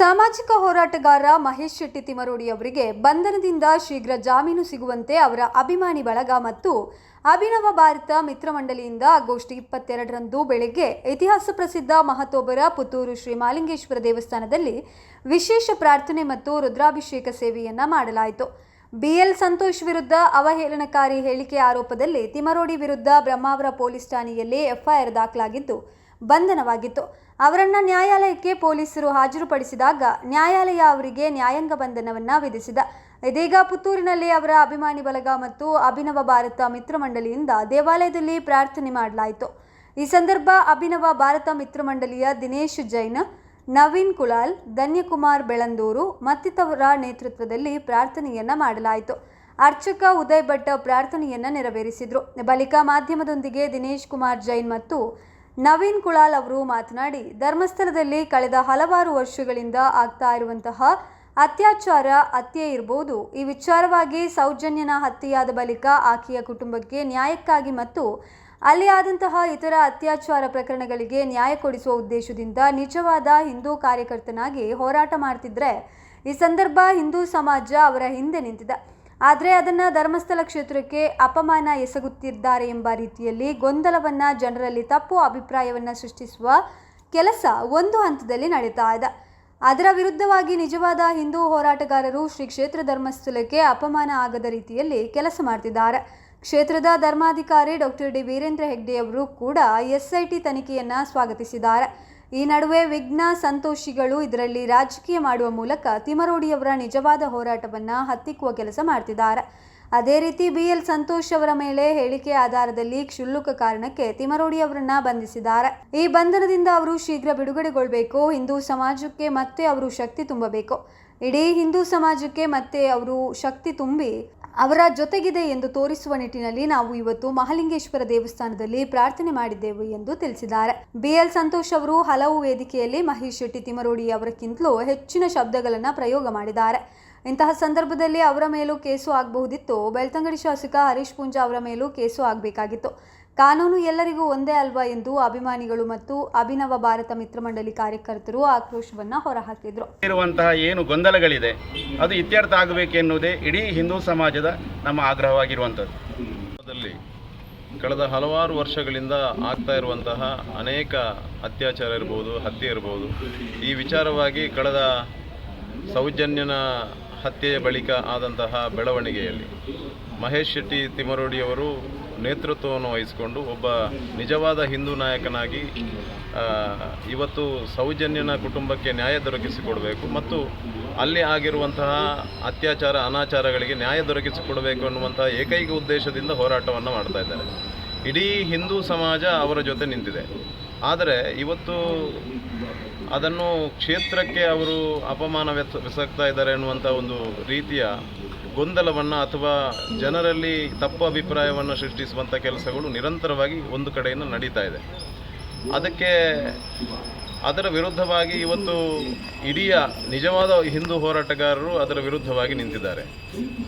ಸಾಮಾಜಿಕ ಹೋರಾಟಗಾರ ಮಹೇಶ್ ಶೆಟ್ಟಿ ತಿಮರೋಡಿ ಅವರಿಗೆ ಬಂಧನದಿಂದ ಶೀಘ್ರ ಜಾಮೀನು ಸಿಗುವಂತೆ ಅವರ ಅಭಿಮಾನಿ ಬಳಗ ಮತ್ತು ಅಭಿನವ ಭಾರತ ಮಿತ್ರಮಂಡಳಿಯಿಂದ ಆಗಸ್ಟ್ ಇಪ್ಪತ್ತೆರಡರಂದು ಬೆಳಗ್ಗೆ ಇತಿಹಾಸ ಪ್ರಸಿದ್ಧ ಮಹತೋಬರ ಪುತ್ತೂರು ಶ್ರೀ ಮಾಲಿಂಗೇಶ್ವರ ದೇವಸ್ಥಾನದಲ್ಲಿ ವಿಶೇಷ ಪ್ರಾರ್ಥನೆ ಮತ್ತು ರುದ್ರಾಭಿಷೇಕ ಸೇವೆಯನ್ನು ಮಾಡಲಾಯಿತು. ಬಿಎಲ್ ಸಂತೋಷ್ ವಿರುದ್ಧ ಅವಹೇಳನಕಾರಿ ಹೇಳಿಕೆ ಆರೋಪದಲ್ಲಿ ತಿಮರೋಡಿ ವಿರುದ್ಧ ಬ್ರಹ್ಮಾವರ ಪೊಲೀಸ್ ಠಾಣೆಯಲ್ಲಿ ಎಫ್ಐಆರ್ ದಾಖಲಾಗಿದ್ದು ಬಂಧನವಾಗಿತ್ತು. ಅವರನ್ನ ನ್ಯಾಯಾಲಯಕ್ಕೆ ಪೊಲೀಸರು ಹಾಜರುಪಡಿಸಿದಾಗ ನ್ಯಾಯಾಲಯ ಅವರಿಗೆ ನ್ಯಾಯಾಂಗ ಬಂಧನವನ್ನ ವಿಧಿಸಿದ. ಇದೀಗ ಪುತ್ತೂರಿನಲ್ಲಿ ಅವರ ಅಭಿಮಾನಿ ಬಳಗ ಮತ್ತು ಅಭಿನವ ಭಾರತ ಮಿತ್ರಮಂಡಳಿಯಿಂದ ದೇವಾಲಯದಲ್ಲಿ ಪ್ರಾರ್ಥನೆ ಮಾಡಲಾಯಿತು. ಈ ಸಂದರ್ಭ ಅಭಿನವ ಭಾರತ ಮಿತ್ರಮಂಡಳಿಯ ದಿನೇಶ್ ಜೈನ್, ನವೀನ್ ಕುಲಾಲ್, ಧನ್ಯಕುಮಾರ್ ಬೆಳಂದೂರು ಮತ್ತಿತವರ ನೇತೃತ್ವದಲ್ಲಿ ಪ್ರಾರ್ಥನೆಯನ್ನ ಮಾಡಲಾಯಿತು. ಅರ್ಚಕ ಉದಯ್ ಭಟ್ ಪ್ರಾರ್ಥನೆಯನ್ನ ನೆರವೇರಿಸಿದ್ರು. ಬಳಿಕ ಮಾಧ್ಯಮದೊಂದಿಗೆ ದಿನೇಶ್ ಕುಮಾರ್ ಜೈನ್ ಮತ್ತು ನವೀನ್ ಕುಳಾಲ್ ಅವರು ಮಾತನಾಡಿ, ಧರ್ಮಸ್ಥಳದಲ್ಲಿ ಕಳೆದ ಹಲವಾರು ವರ್ಷಗಳಿಂದ ಆಗ್ತಾ ಇರುವಂತಹ ಅತ್ಯಾಚಾರ ಹತ್ಯೆ ಇರಬಹುದು ಈ ವಿಚಾರವಾಗಿ ಸೌಜನ್ಯನ ಹತ್ಯೆಯಾದ ಬಳಿಕ ಆಕೆಯ ಕುಟುಂಬಕ್ಕೆ ನ್ಯಾಯಕ್ಕಾಗಿ ಮತ್ತು ಅಲ್ಲಿ ಆದಂತಹ ಇತರ ಅತ್ಯಾಚಾರ ಪ್ರಕರಣಗಳಿಗೆ ನ್ಯಾಯ ಕೊಡಿಸುವ ಉದ್ದೇಶದಿಂದ ನಿಜವಾದ ಹಿಂದೂ ಕಾರ್ಯಕರ್ತನಾಗಿ ಹೋರಾಟ ಮಾಡ್ತಿದ್ರೆ, ಈ ಸಂದರ್ಭ ಹಿಂದೂ ಸಮಾಜ ಅವರ ಹಿಂದೆ ನಿಂತಿದೆ. ಆದರೆ ಅದನ್ನು ಧರ್ಮಸ್ಥಳ ಕ್ಷೇತ್ರಕ್ಕೆ ಅಪಮಾನ ಎಸಗುತ್ತಿದ್ದಾರೆ ಎಂಬ ರೀತಿಯಲ್ಲಿ ಗೊಂದಲವನ್ನ ಜನರಲ್ಲಿ ತಪ್ಪು ಅಭಿಪ್ರಾಯವನ್ನ ಸೃಷ್ಟಿಸುವ ಕೆಲಸ ಒಂದು ಹಂತದಲ್ಲಿ ನಡೀತಾ ಇದೆ. ಅದರ ವಿರುದ್ಧವಾಗಿ ನಿಜವಾದ ಹಿಂದೂ ಹೋರಾಟಗಾರರು ಶ್ರೀ ಕ್ಷೇತ್ರ ಧರ್ಮಸ್ಥಳಕ್ಕೆ ಅಪಮಾನ ಆಗದ ರೀತಿಯಲ್ಲಿ ಕೆಲಸ ಮಾಡ್ತಿದ್ದಾರೆ. ಕ್ಷೇತ್ರದ ಧರ್ಮಾಧಿಕಾರಿ ಡಾಕ್ಟರ್ ಡಿ. ವೀರೇಂದ್ರ ಹೆಗ್ಡೆಯವರು ಕೂಡ ಎಸ್ಐಟಿ ತನಿಖೆಯನ್ನು ಸ್ವಾಗತಿಸಿದ್ದಾರೆ. ಈ ನಡುವೆ ವಿಘ್ನ ಸಂತೋಷಿಗಳು ಇದರಲ್ಲಿ ರಾಜಕೀಯ ಮಾಡುವ ಮೂಲಕ ತಿಮರೋಡಿಯವರ ನಿಜವಾದ ಹೋರಾಟವನ್ನು ಹತ್ತಿಕ್ಕುವ ಕೆಲಸ ಮಾಡ್ತಿದ್ದಾರೆ. ಅದೇ ರೀತಿ ಬಿ ಎಲ್ ಸಂತೋಷ್ ಅವರ ಮೇಲೆ ಹೇಳಿಕೆ ಆಧಾರದಲ್ಲಿ ಕ್ಷುಲ್ಲಕ ಕಾರಣಕ್ಕೆ ತಿಮರೋಡಿ ಅವರನ್ನ ಬಂಧಿಸಿದ್ದಾರೆ. ಈ ಬಂಧನದಿಂದ ಅವರು ಶೀಘ್ರ ಬಿಡುಗಡೆಗೊಳ್ಬೇಕು, ಹಿಂದೂ ಸಮಾಜಕ್ಕೆ ಮತ್ತೆ ಅವರು ಶಕ್ತಿ ತುಂಬಬೇಕು. ಇಡೀ ಹಿಂದೂ ಸಮಾಜಕ್ಕೆ ಮತ್ತೆ ಅವರು ಶಕ್ತಿ ತುಂಬಿ ಅವರ ಜೊತೆಗಿದೆ ಎಂದು ತೋರಿಸುವ ನಿಟ್ಟಿನಲ್ಲಿ ನಾವು ಇವತ್ತು ಮಹಾಲಿಂಗೇಶ್ವರ ದೇವಸ್ಥಾನದಲ್ಲಿ ಪ್ರಾರ್ಥನೆ ಮಾಡಿದ್ದೆವು ಎಂದು ತಿಳಿಸಿದ್ದಾರೆ. ಬಿಎಲ್ ಸಂತೋಷ್ ಅವರು ಹಲವು ವೇದಿಕೆಯಲ್ಲಿ ಮಹೇಶ್ ಶೆಟ್ಟಿ ತಿಮರೋಡಿ ಅವರಕ್ಕಿಂತಲೂ ಹೆಚ್ಚಿನ ಶಬ್ದಗಳನ್ನು ಪ್ರಯೋಗ ಮಾಡಿದ್ದಾರೆ. ಇಂತಹ ಸಂದರ್ಭದಲ್ಲಿ ಅವರ ಮೇಲೂ ಕೇಸು ಆಗಬಹುದಿತ್ತು. ಬೆಳ್ತಂಗಡಿ ಶಾಸಕ ಹರೀಶ್ ಪೂಂಜಾ ಅವರ ಮೇಲೂ ಕೇಸು ಆಗಬೇಕಾಗಿತ್ತು. ಕಾನೂನು ಎಲ್ಲರಿಗೂ ಒಂದೇ ಅಲ್ವಾ ಎಂದು ಅಭಿಮಾನಿಗಳು ಮತ್ತು ಅಭಿನವ ಭಾರತ ಮಿತ್ರಮಂಡಳಿ ಕಾರ್ಯಕರ್ತರು ಆಕ್ರೋಶವನ್ನ ಹೊರಹಾಕಿದ್ರು. ಇರುವಂತಹ ಏನು ಗೊಂದಲಗಳಿದೆ ಅದು ಇತ್ಯರ್ಥ ಆಗಬೇಕೆನ್ನುವುದೇ ಇಡೀ ಹಿಂದೂ ಸಮಾಜದ ನಮ್ಮ ಆಗ್ರಹವಾಗಿರುವಂಥದ್ದು. ಕಳೆದ ಹಲವಾರು ವರ್ಷಗಳಿಂದ ಆಗ್ತಾ ಇರುವಂತಹ ಅನೇಕ ಅತ್ಯಾಚಾರ ಇರ್ಬೋದು ಹತ್ಯೆ ಇರ್ಬೋದು ಈ ವಿಚಾರವಾಗಿ ಕಳೆದ ಸೌಜನ್ಯನ ಹತ್ಯೆಯ ಬಳಿಕ ಆದಂತಹ ಬೆಳವಣಿಗೆಯಲ್ಲಿ ಮಹೇಶ್ ಶೆಟ್ಟಿ ತಿಮರೋಡಿಯವರು ನೇತೃತ್ವವನ್ನು ವಹಿಸಿಕೊಂಡು ಒಬ್ಬ ನಿಜವಾದ ಹಿಂದೂ ನಾಯಕನಾಗಿ ಇವತ್ತು ಸೌಜನ್ಯನ ಕುಟುಂಬಕ್ಕೆ ನ್ಯಾಯ ದೊರಕಿಸಿಕೊಡಬೇಕು ಮತ್ತು ಅಲ್ಲಿ ಆಗಿರುವಂತಹ ಅತ್ಯಾಚಾರ, ಅನಾಚಾರಗಳಿಗೆ ನ್ಯಾಯ ದೊರಕಿಸಿಕೊಡಬೇಕು ಅನ್ನುವಂತಹ ಏಕೈಕ ಉದ್ದೇಶದಿಂದ ಹೋರಾಟವನ್ನು ಮಾಡ್ತಾ ಇದ್ದಾರೆ. ಇಡೀ ಹಿಂದೂ ಸಮಾಜ ಅವರ ಜೊತೆ ನಿಂತಿದೆ. ಆದರೆ ಇವತ್ತು ಅದನ್ನು ಕ್ಷೇತ್ರಕ್ಕೆ ಅವರು ಅಪಮಾನ ವ್ಯಸಕ್ತಾ ಇದ್ದಾರೆ ಅನ್ನುವಂಥ ಒಂದು ರೀತಿಯ ಗೊಂದಲವನ್ನು ಅಥವಾ ಜನರಲ್ಲಿ ತಪ್ಪು ಅಭಿಪ್ರಾಯವನ್ನು ಸೃಷ್ಟಿಸುವಂಥ ಕೆಲಸಗಳು ನಿರಂತರವಾಗಿ ಒಂದು ಕಡೆಯಿಂದ ನಡೀತಾ ಇದೆ. ಅದಕ್ಕೆ ಅದರ ವಿರುದ್ಧವಾಗಿ ಇವತ್ತು ಇಡೀ ನಿಜವಾದ ಹಿಂದೂ ಹೋರಾಟಗಾರರು ಅದರ ವಿರುದ್ಧವಾಗಿ ನಿಂತಿದ್ದಾರೆ.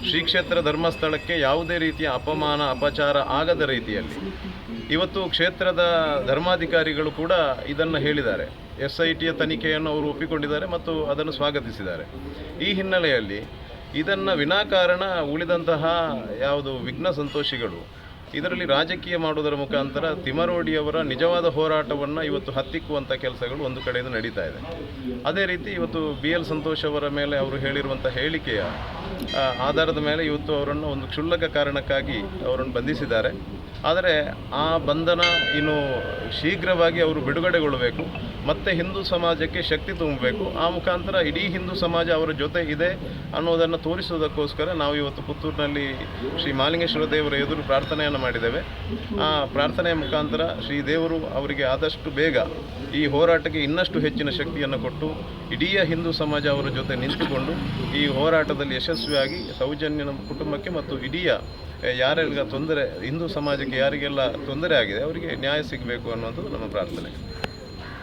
ಶ್ರೀ ಕ್ಷೇತ್ರ ಧರ್ಮಸ್ಥಳಕ್ಕೆ ಯಾವುದೇ ರೀತಿಯ ಅಪಮಾನ, ಅಪಚಾರ ಆಗದ ರೀತಿಯಲ್ಲಿ ಇವತ್ತು ಕ್ಷೇತ್ರದ ಧರ್ಮಾಧಿಕಾರಿಗಳು ಕೂಡ ಇದನ್ನು ಹೇಳಿದ್ದಾರೆ. ಎಸ್ ಐ ಟಿಯ ತನಿಖೆಯನ್ನು ಅವರು ಒಪ್ಪಿಕೊಂಡಿದ್ದಾರೆ ಮತ್ತು ಅದನ್ನು ಸ್ವಾಗತಿಸಿದ್ದಾರೆ. ಈ ಹಿನ್ನೆಲೆಯಲ್ಲಿ ಇದನ್ನು ವಿನಾಕಾರಣ ಉಳಿದಂತಹ ಯಾವುದು ವಿಘ್ನ ಸಂತೋಷಿಗಳು, ಇದರಲ್ಲಿ ರಾಜಕೀಯ ಮಾಡುವುದರ ಮುಖಾಂತರ ತಿಮರೋಡಿಯವರ ನಿಜವಾದ ಹೋರಾಟವನ್ನು ಇವತ್ತು ಹತ್ತಿಕ್ಕುವಂಥ ಕೆಲಸಗಳು ಒಂದು ಕಡೆಯಿಂದ ನಡೀತಾ ಇದೆ. ಅದೇ ರೀತಿ ಇವತ್ತು ಬಿ ಎಲ್ ಸಂತೋಷ್ ಅವರ ಮೇಲೆ ಅವರು ಹೇಳಿರುವಂಥ ಹೇಳಿಕೆಯ ಆಧಾರದ ಮೇಲೆ ಇವತ್ತು ಅವರನ್ನು ಒಂದು ಕ್ಷುಲ್ಲಕ ಕಾರಣಕ್ಕಾಗಿ ಅವರನ್ನು ಬಂಧಿಸಿದ್ದಾರೆ. ಆದರೆ ಆ ಬಂಧನ ಇನ್ನು ಶೀಘ್ರವಾಗಿ ಅವರು ಬಿಡುಗಡೆಗೊಳ್ಳಬೇಕು. ಮತ್ತೆ ಹಿಂದೂ ಸಮಾಜಕ್ಕೆ ಶಕ್ತಿ ತುಂಬಬೇಕು. ಆ ಮುಖಾಂತರ ಇಡೀ ಹಿಂದೂ ಸಮಾಜ ಅವರ ಜೊತೆ ಇದೆ ಅನ್ನೋದನ್ನು ತೋರಿಸುವುದಕ್ಕೋಸ್ಕರ ನಾವು ಇವತ್ತು ಪುತ್ತೂರಿನಲ್ಲಿ ಶ್ರೀ ಮಾಲಿಂಗೇಶ್ವರ ದೇವರ ಎದುರು ಪ್ರಾರ್ಥನೆಯನ್ನು ಮಾಡಿದ್ದೇವೆ. ಆ ಪ್ರಾರ್ಥನೆಯ ಮುಖಾಂತರ ಶ್ರೀ ದೇವರು ಅವರಿಗೆ ಆದಷ್ಟು ಬೇಗ ಈ ಹೋರಾಟಕ್ಕೆ ಇನ್ನಷ್ಟು ಹೆಚ್ಚಿನ ಶಕ್ತಿಯನ್ನು ಕೊಟ್ಟು ಇಡೀ ಹಿಂದೂ ಸಮಾಜ ಅವರ ಜೊತೆ ನಿಂತುಕೊಂಡು ಈ ಹೋರಾಟದಲ್ಲಿ ಯಶಸ್ವಿಯಾಗಿ ಸೌಜನ್ಯನ ಕುಟುಂಬಕ್ಕೆ ಮತ್ತು ಇಡೀ ಯಾರ್ಯಾರಿಗ ತೊಂದರೆ ಹಿಂದೂ ಸಮಾಜಕ್ಕೆ ಯಾರಿಗೆಲ್ಲ ತೊಂದರೆ ಆಗಿದೆ ಅವರಿಗೆ ನ್ಯಾಯ ಸಿಗಬೇಕು ಅನ್ನೋದು ನಮ್ಮ ಪ್ರಾರ್ಥನೆ.